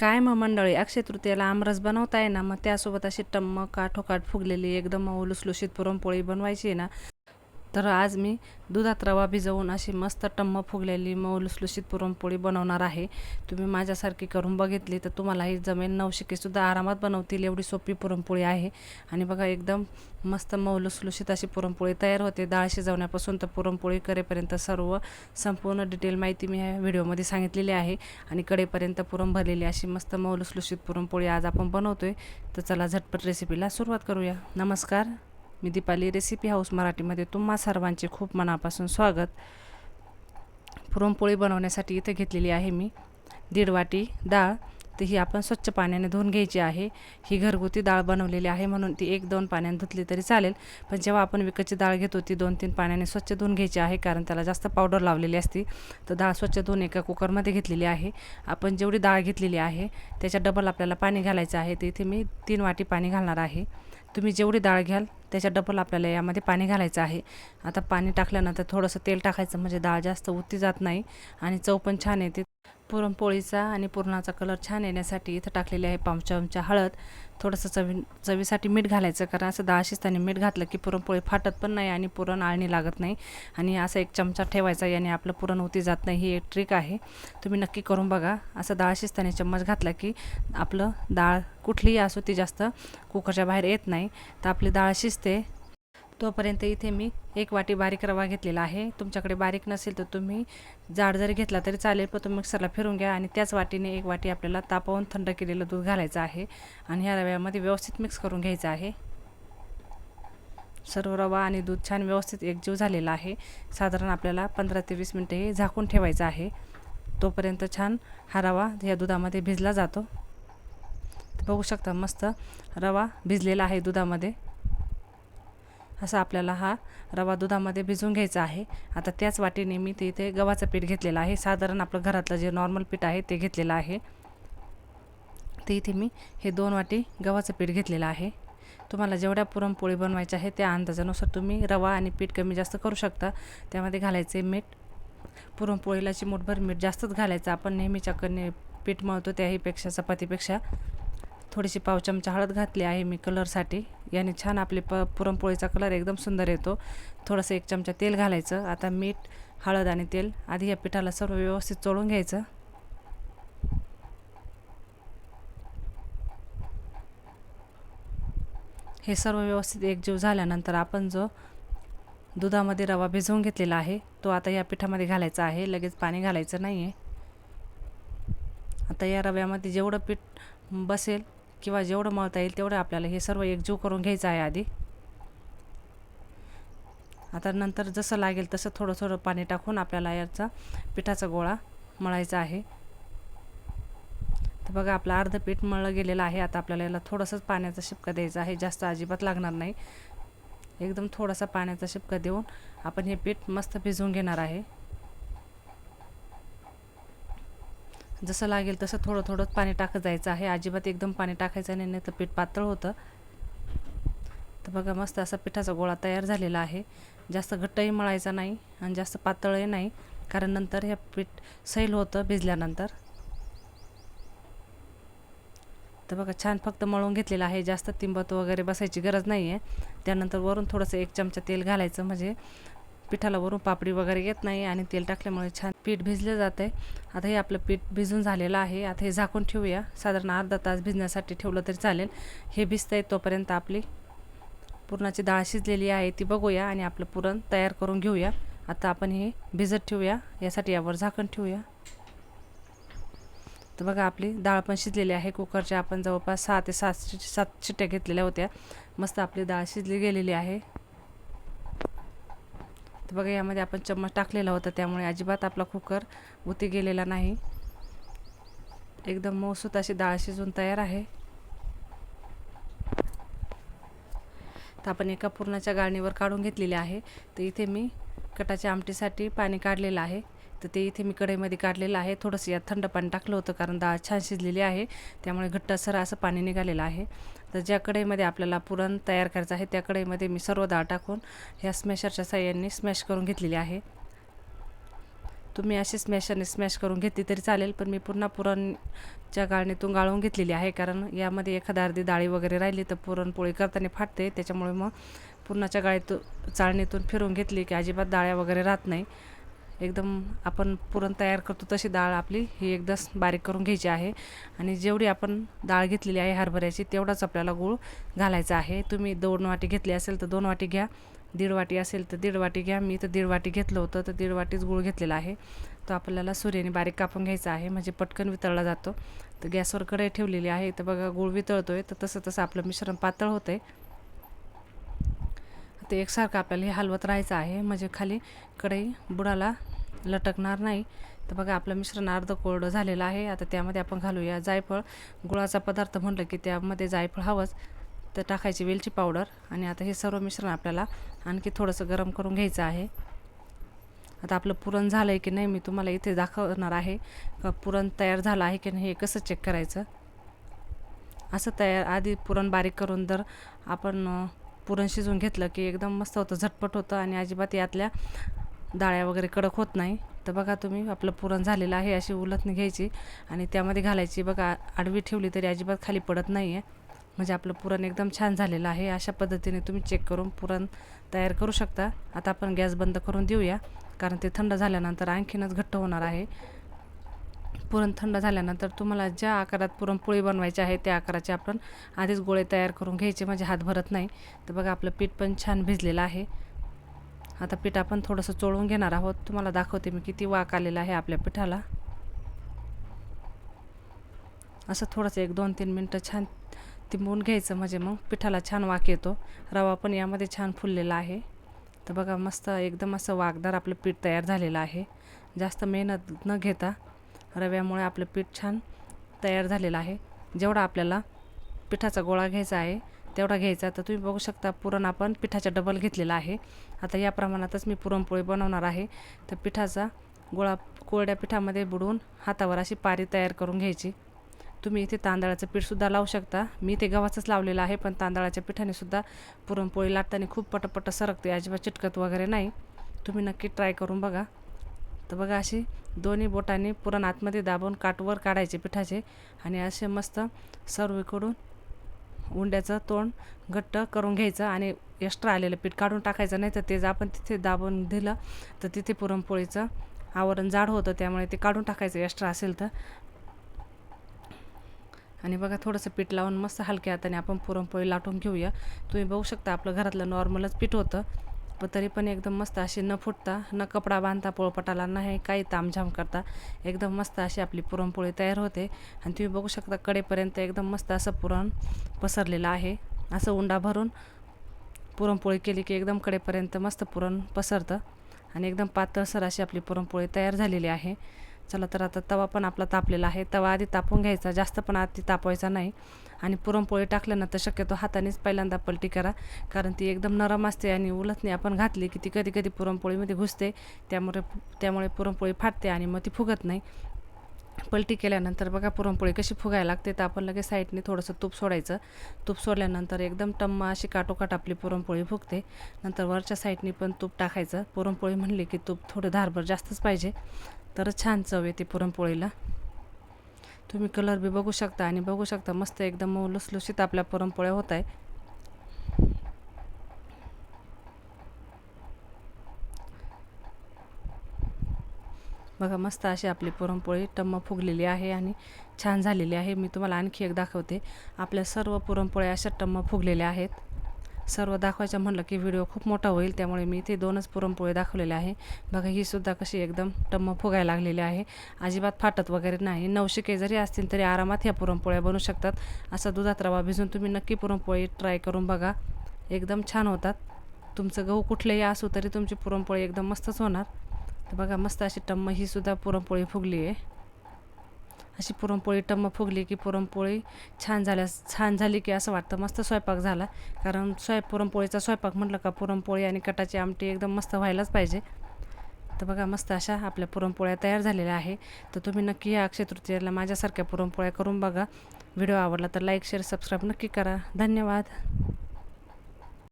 काय मग मंडळी? अक्षय तृतीयाला आमरस बनवताय ना मग त्यासोबत अशी टम्म काठोकाठ फुगलेली एकदम मऊ लुसलुशीत पुरणपोळी बनवायची आहे ना. तर आज मी दुधात रवा भिजवून अशी मस्त टम्म फुगलेली मऊ लुसलुशीत पुरणपोळी बनवणार आहे. तुम्ही माझ्यासारखी करून बघितली तर तुम्हालाही जमेल. नवशिकेसुद्धा आरामात बनवतील. एवढी सोपी पुरणपोळी आहे. आणि बघा एकदम मस्त मऊ लुसलुशीत अशी पुरणपोळी तयार होते. डाळ शिजवण्यापासून तर पुरणपोळी करेपर्यंत सर्व संपूर्ण डिटेल माहिती मी ह्या व्हिडिओमध्ये सांगितलेली आहे. आणि कडेपर्यंत पुरण भरलेली अशी मस्त मऊ लुसलुशीत पुरणपोळी आज आपण बनवतो आहे तर चला झटपट रेसिपीला सुरुवात करूया. नमस्कार. मी दीपाली रेसिपी हाऊस मराठीमध्ये तुम्हा सर्वांचे खूप मनापासून स्वागत. पुरणपोळी बनवण्यासाठी इथे घेतलेली आहे मी. दीड वाटी डाळ तर ही आपण स्वच्छ पाण्याने धुवून घ्यायची आहे. ही घरगुती डाळ बनवलेली आहे म्हणून ती एक दोन पाण्याने धुतली तरी चालेल. पण जेव्हा आपण विकतची डाळ घेतो ती दोन तीन पाण्याने स्वच्छ धुवून घ्यायची आहे कारण त्याला जास्त पावडर लावलेली असती. तर डाळ स्वच्छ धुवून एका कुकरमध्ये घेतलेली आहे. आपण जेवढी डाळ घेतलेली आहे त्याच्या डबल आपल्याला पाणी घालायचं आहे. तर इथे मी तीन वाटी पाणी घालणार आहे. तुम्ही जेवढी डाळ घ्याल त्याच्या डबल आपल्याला यामध्ये पाणी घालायचं आहे. आता पाणी टाकल्यानंतर थोडंसं तेल टाकायचं म्हणजे डाळ जास्त उती जात नाही आणि चव पण छान येते. पुरणपोळीचा आणि पुरणाचा कलर छान येण्यासाठी इथं टाकलेली आहे पाव चमचा हळद. थोडंसं चवी चवीसाठी मीठ घालायचं कारण असं दहा शिस्ताने मीठ घातलं की पुरणपोळी फाटत पण नाही आणि पुरण आळणी लागत नाही. आणि असं एक चमचा ठेवायचा याने आपलं पुरण उती जात नाही ही एक ट्रिक आहे. तुम्ही नक्की करून बघा. असं दहा शिस्ताने चम्मच घातला की आपलं डाळ कुठलीही असो ती जास्त कुकरच्या बाहेर येत नाही. तर आपली डाळ शिजते. तोपर्यंत इथे मी एक वाटी बारीक रवा घेतलेला आहे. तुमच्याकडे बारीक नसेल तर तुम्ही जाड जरी घेतला तरी चालेल पण तुम्ही मिक्सरला फिरून घ्या आणि त्याच वाटीने एक वाटी आपल्याला तापवून थंड केलेलं दूध घालायचं आहे आणि ह्या रव्यामध्ये व्यवस्थित मिक्स करून घ्यायचं आहे. सर्व रवा आणि दूध छान व्यवस्थित एकजीव झालेला आहे. साधारण आपल्याला पंधरा ते वीस मिनटे हे झाकून ठेवायचं आहे. तोपर्यंत छान हा रवा या दुधामध्ये भिजला जातो. बघू शकता मस्त रवा भिजलेला आहे दुधामध्ये. असा आपल्याला हा रवा दुधामध्ये भिजवून घ्यायचा आहे. आता त्याच वाटीने मी ते इथे गव्हाचं पीठ घेतलेलं आहे. साधारण आपलं घरातलं जे नॉर्मल पीठ आहे ते घेतलेलं आहे. ते इथे मी हे दोन वाटी गव्हाचं पीठ घेतलेलं आहे. तुम्हाला जेवढ्या पुरणपोळी बनवायच्या आहे त्या अंदाजानुसार तुम्ही रवा आणि पीठ कमी जास्त करू शकता. त्यामध्ये घालायचे मीठ. पुरणपोळीला चिमूटभर मीठ जास्तच घालायचं. आपण नेहमीच्या कने पीठ मळतो त्याहीपेक्षा चपातीपेक्षा. थोडीशी पाव चमचा हळद घातली आहे मी कलरसाठी. याने छान आपली प पुरणपोळीचा कलर एकदम सुंदर येतो. थोडंसं एक चमचा तेल घालायचं. आता मीठ हळद आणि तेल आधी या पिठाला सर्व व्यवस्थित चोळून घ्यायचं. हे सर्व व्यवस्थित एकजीव झाल्यानंतर आपण जो दुधामध्ये रवा भिजवून घेतलेला आहे तो आता या पिठामध्ये घालायचा आहे. लगेच पाणी घालायचं नाही आहे आता या रव्यामध्ये जेवढं पीठ बसेल किंवा जेवढं मळता येईल तेवढं आपल्याला हे सर्व एकजीव करून घ्यायचं आहे आधी. आता नंतर जसं लागेल तसं थोडं थोडं पाणी टाकून आपल्याला याचा पिठाचा गोळा मळायचा आहे. तर बघा आपलं अर्ध पीठ मळलं गेलेलं आहे. आता आपल्याला याला थोडंसंच पाण्याचा शिपका द्यायचा आहे. जास्त अजिबात लागणार नाही. एकदम थोडासा पाण्याचा शिपका देऊन आपण हे पीठ मस्त भिजवून घेणार आहे. जसं लागेल तसं थोडं थोडं पाणी टाकत जायचं आहे. अजिबात एकदम पाणी टाकायचं नाही नाही तर पीठ पातळ होतं. तर बघा मस्त असा पिठाचा गोळा तयार झालेला आहे. जास्त घट्टही मळायचा नाही आणि जास्त पातळही नाही कारण नंतर हे पीठ सैल होतं भिजल्यानंतर. तर बघा छान फक्त मळून घेतलेलं आहे. जास्त तिंबत वगैरे बसायची गरज नाही आहे त्यानंतर वरून थोडंसं एक चमचा तेल घालायचं म्हणजे पिठाला वरून पापडी वगैरे येत नाही आणि तेल टाकल्यामुळे छान पीठ भिजलं जातं आहे आता हे आपलं पीठ भिजून झालेलं आहे. आता हे झाकून ठेवूया. साधारण अर्धा तास भिजण्यासाठी ठेवलं तरी चालेल. हे भिजतं आहे तोपर्यंत आपली पुरणाची डाळ शिजलेली आहे ती बघूया आणि आपलं पुरण तयार करून घेऊया. आता आपण हे भिजत ठेवूया. यासाठी यावर झाकण ठेवूया. तर बघा आपली डाळ पण शिजलेली आहे. कुकरच्या आपण जवळपास सहा ते सात सात शिट्ट्या घेतलेल्या होत्या. मस्त आपली डाळ शिजली गेलेली आहे. तर बघा यामध्ये आपण चम्मच टाकलेला होता त्यामुळे अजिबात आपला कुकर उती गेलेला नाही. एकदम मौसूत अशी डाळ शिजून तयार आहे. तर आपण एका पुरणाच्या गाळणीवर काढून घेतलेली आहे. तर इथे मी कटाच्या आमटीसाठी पाणी काढलेलं आहे. तर ते इथे मी कढईमध्ये काढलेलं आहे. थोडंसं यात थंड पाणी टाकलं होतं कारण डाळ छान शिजलेली आहे. त्यामुळे घट्टसर असं पाणी निघालेलं आहे. तर ज्या कढईमध्ये आपल्याला पुरण तयार करायचं आहे त्या कढईमध्ये मी सर्व डाळ टाकून ह्या स्मॅशरच्या साह्याने स्मॅश करून घेतलेली आहे. तुम्ही अशी स्मॅशरने स्मॅश करून घेतली तरी चालेल पण मी पुन्हा पुरणच्या गाळणीतून गाळून घेतलेली आहे कारण यामध्ये एखादा अर्धी डाळी वगैरे राहिली तर पुरणपोळी करताना फाटते. त्याच्यामुळे मग पुरणाच्या गाळीतून चाळणीतून फिरून घेतली की अजिबात डाळ्या वगैरे राहत नाही. एकदम आपण पुरण तयार करतो तशी डाळ आपली ही एकदाच बारीक करून घ्यायची आहे. आणि जेवढी आपण डाळ घेतलेली आहे हरभऱ्याची तेवढाच आपल्याला गूळ घालायचा आहे. तुम्ही दोन वाटी घेतली असेल तर दोन वाटी घ्या. दीड वाटी असेल तर दीड वाटी घ्या. मी तर दीड वाटी घेतलं होतं तर दीड वाटीच गूळ घेतलेला आहे. तो आपल्याला सूर्याने बारीक कापून घ्यायचा आहे. म्हणजे पटकन वितळला जातो. तर गॅसवर कढई ठेवलेली आहे. तर बघा गूळ वितळतो आहे तर तसं तसं आपलं मिश्रण पातळ होतं आहे ते एकसारखं आपल्याला हे हलवत राहायचं आहे. म्हणजे खाली कढई बुडाला लटकणार नाही. तर बघा आपलं मिश्रण अर्ध कोरडं झालेलं आहे. आता त्यामध्ये आपण घालूया जायफळ. गुळाचा पदार्थ म्हटलं की त्यामध्ये जायफळ हवंच. तर टाकायची वेलची पावडर. आणि आता हे सर्व मिश्रण आपल्याला आणखी थोडंसं गरम करून घ्यायचं आहे. आता आपलं पुरण झालं आहे की नाही मी तुम्हाला इथे दाखवणार आहे. का पुरण तयार झालं आहे की नाही हे कसं चेक करायचं? असं तयार आधी पुरण बारीक करून जर आपण पुरण शिजवून घेतलं की एकदम मस्त होतं झटपट होतं. आणि अजिबात यातल्या डाळ्या वगैरे कडक होत नाही. तर बघा तुम्ही आपलं पुरण झालेलं आहे अशी उलटणी घ्यायची आणि त्यामध्ये घालायची. बघा आडवी ठेवली तरी अजिबात खाली पडत नाही आहे म्हणजे आपलं पुरण एकदम छान झालेलं आहे. अशा पद्धतीने तुम्ही चेक करून पुरण तयार करू शकता. आता आपण गॅस बंद करून देऊया कारण ते थंड झाल्यानंतर आणखीनच घट्ट होणार आहे. पुरण थंड झाल्यानंतर तुम्हाला ज्या आकारात पुरणपोळी बनवायची आहे त्या आकाराचे आपण आधीच गोळे तयार करून घ्यायचे. म्हणजे हात भरत नाही. तर बघा आपलं पीठ पण छान भिजलेलं आहे. आता पीठ आपण थोडंसं चोळून घेणार आहोत. तुम्हाला दाखवते मी किती वाक आलेला आहे आपल्या पिठाला. असं थोडंसं एक दोन तीन मिनटं छान तिंबून घ्यायचं म्हणजे मग पिठाला छान वाक येतो. रवा पण यामध्ये छान फुललेला आहे. तर बघा मस्त एकदम असं वाकदार आपलं पीठ तयार झालेलं आहे. जास्त मेहनत न घेता रव्यामुळे आपलं पीठ छान तयार झालेलं आहे. जेवढा आपल्याला पिठाचा गोळा घ्यायचा आहे तेवढा घ्यायचा तर तुम्ही बघू शकता पुरण आपण पिठाच्या डबल घेतलेला आहे. आता या प्रमाणातच मी पुरणपोळी बनवणार आहे. तर पिठाचा गोळा कोरड्या पिठामध्ये बुडवून हातावर अशी पारी तयार करून घ्यायची. तुम्ही इथे तांदळाचं पीठसुद्धा लावू शकता. मी इथे गव्हाचंच लावलेलं आहे पण तांदळाच्या पिठाने सुद्धा पुरणपोळी लाटताना खूप पटपट सरकते अजिबात चिटकत वगैरे नाही. तुम्ही नक्की ट्राय करून बघा. तर बघा अशी दोन्ही बोटांनी पुरण आतमध्ये दाबून काटवर काढायचे पिठाचे आणि असे मस्त सर्वीकडून उंड्याचं तोंड घट्ट करून घ्यायचं आणि एक्स्ट्रा आलेलं पीठ काढून टाकायचं. नाही तर ते जर आपण तिथे दाबून दिलं तर तिथे पुरणपोळीचं आवरण जाड होतं त्यामुळे ते काढून टाकायचं एक्स्ट्रा असेल तर. आणि बघा थोडंसं पीठ लावून मस्त हलक्या हाताने आपण पुरणपोळी लाटून घेऊया. तुम्ही बघू शकता आपलं घरातलं नॉर्मलच पीठ होतं. पण तरी पण एकदम मस्त अशी न फुटता न कपडा बांधता पोळपटाला नाही काही तामझाम करता एकदम मस्त अशी आपली पुरणपोळी तयार होते. आणि तुम्ही बघू शकता कडेपर्यंत एकदम मस्त असं पुरण पसरलेलं आहे. असं उंडा भरून पुरणपोळी केली की एकदम कडेपर्यंत मस्त पुरण पसरतं. आणि एकदम पातळसर अशी आपली पुरणपोळी तयार झालेली आहे. चला तर आता तवा पण आपला तापलेला आहे. तवा आधी तापून घ्यायचा जास्त पण आधी तापवायचा नाही. आणि पुरणपोळी टाकल्यानंतर शक्यतो हातानेच पहिल्यांदा पलटी करा. कारण ती एकदम नरम असते आणि उलटणे आपण घातली की ती कधी कधी पुरणपोळीमध्ये घुसते. त्यामुळे त्यामुळे पुरणपोळी फाटते आणि मग ती फुगत नाही. पलटी केल्यानंतर बघा पुरणपोळी कशी फुगायला लागते तर आपण लगेच साईडने थोडंसं तूप सोडायचं. तूप सोडल्यानंतर एकदम टम्मा अशी काटोकाट आपली पुरणपोळी फुगते. नंतर वरच्या साईडने पण तूप टाकायचं. पुरणपोळी म्हणली की तूप थोडं धारभर जास्तच पाहिजे. तरच छान चव येते पुरणपोळीला. तुम्ही कलर बी बघू शकता आणि बघू शकता मस्त एकदम लुसलुशीत आपल्या पुरणपोळ्या होत आहे. बघा मस्त अशी आपली पुरणपोळी टम्म फुगलेली आहे आणि छान झालेली आहे. मी तुम्हाला आणखी एक दाखवते. आपल्या सर्व पुरणपोळ्या अशा टम्म फुगलेल्या आहेत. सर्व दाखवायचं म्हणलं की व्हिडिओ खूप मोठा होईल त्यामुळे मी इथे दोनच पुरणपोळी दाखवलेले आहे. बघा ही सुद्धा कशी एकदम टम्म फुगायला लागलेली आहे. अजिबात फाटत वगैरे नाही. नवशिके जरी असतील तरी आरामात ह्या पुरणपोळ्या बनू शकतात. असा दुधात रवा भिजून तुम्ही नक्की पुरणपोळी ट्राय करून बघा. एकदम छान होतात. तुमचं गहू कुठलेही असू तरी तुमची पुरणपोळी एकदम मस्तच होणार. तर बघा मस्त अशी टम्म ही सुद्धा पुरणपोळी फुगली आहे. अशी पुरणपोळी टम्म फुगली की पुरणपोळी छान झाल्यास छान झाली की असं वाटतं. मस्त स्वयंपाक झाला. कारण स्वयं पुरणपोळीचा स्वयंपाक म्हटलं का पुरणपोळी आणि कटाची आमटी एकदम मस्त व्हायलाच पाहिजे. तर बघा मस्त अशा आपल्या पुरणपोळ्या तयार झालेल्या आहे. तर तुम्ही नक्की या अक्षय तृतीयेला माझ्यासारख्या पुरणपोळ्या करून बघा. व्हिडिओ आवडला तर लाईक शेअर सबस्क्राईब नक्की करा. धन्यवाद.